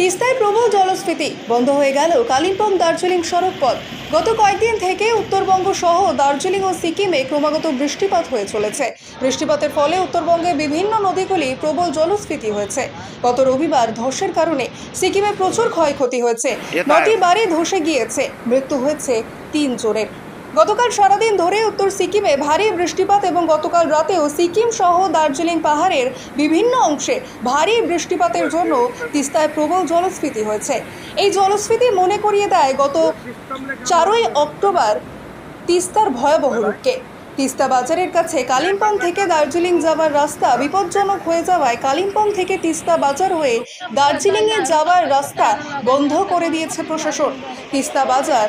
তিস্তায় প্রবল জলস্ফীতি বন্ধ হয়ে গেল কালিম্পং দার্জিলিং সড়ক পথ। গত কয়েকদিন থেকে উত্তরবঙ্গ সহ দার্জিলিং ও সিকিমে ক্রমাগত বৃষ্টিপাত হয়ে চলেছে। বৃষ্টিপাতের ফলে উত্তরবঙ্গে বিভিন্ন নদীগুলি প্রবল জলস্ফীতি হয়েছে। গত রবিবার ধসের কারণে সিকিমে প্রচুর ক্ষয়ক্ষতি হয়েছে। নটি বাড়ি ধসে গিয়েছে। মৃত্যু হয়েছে তিন জনের। গতকাল সারাদিন ধরে উত্তর সিকিমে ভারী বৃষ্টিপাত এবং গতকাল রাতেও সিকিম সহ দার্জিলিং পাহাড়ের বিভিন্ন অংশে ভারী বৃষ্টিপাতের জন্য তিস্তায় প্রবল জলস্ফীতি হয়েছে। এই জলস্ফীতি মনে করিয়ে দেয় গত চারই অক্টোবর তিস্তার ভয়াবহ রূপকে। তিস্তা বাজারের কাছে কালিম্পং থেকে দার্জিলিং যাওয়ার রাস্তা বিপজ্জনক হয়ে যাওয়ায় কালিম্পং থেকে তিস্তা বাজার হয়ে দার্জিলিংয়ে যাওয়ার রাস্তা বন্ধ করে দিয়েছে প্রশাসন। তিস্তা বাজার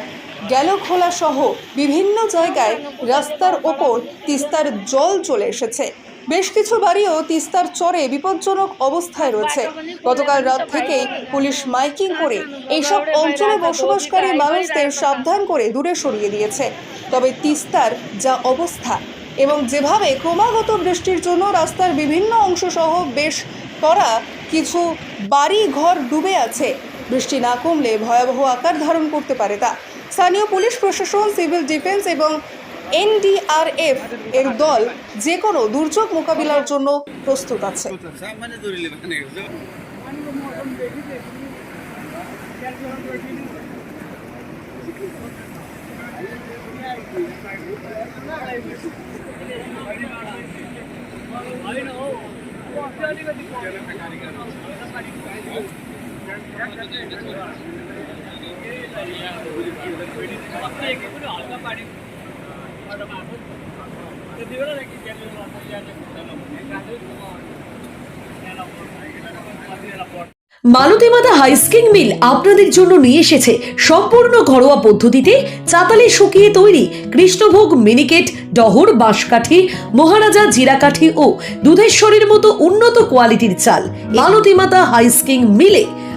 গেল খোলা সহ বিভিন্ন জায়গায় রাস্তার ওপর তিস্তার জল চলে এসেছে। বেশ কিছু বাড়িও তিস্তার চরে বিপজ্জনক অবস্থায় রয়েছে। গতকাল রাত থেকেই পুলিশ মাইকিং করে এইসব অঞ্চলে বসবাসকারী মানুষদের সাবধান করে দূরে সরিয়ে দিয়েছে। তবে তিস্তার যা অবস্থা এবং যেভাবে ক্রমাগত বৃষ্টির জন্য রাস্তার বিভিন্ন অংশ সহ বেশ করা কিছু বাড়ি ঘর ডুবে আছে, বৃষ্টি না কমলে ভয়াবহ আকার ধারণ করতে পারে তা। স্থানীয় পুলিশ প্রশাসন, সিভিল ডিফেন্স এবং এনডিআরএফ এর দল যে কোনো দুর্যোগ মোকাবিলার জন্য প্রস্তুত আছে। মালতীমাতা হাইস্কিং মিল আপনাদের জন্য নিয়ে এসেছে সম্পূর্ণ ঘরোয়া পদ্ধতিতে চাতালে শুকিয়ে তৈরি কৃষ্ণভোগ মিনিকেট, ডহর, বাঁশকাঠি, মহারাজা জিরাকাঠি ও দুধেশ্বরীর মতো উন্নত কোয়ালিটির চাল মালতীমাতা হাইস্কিং মিলে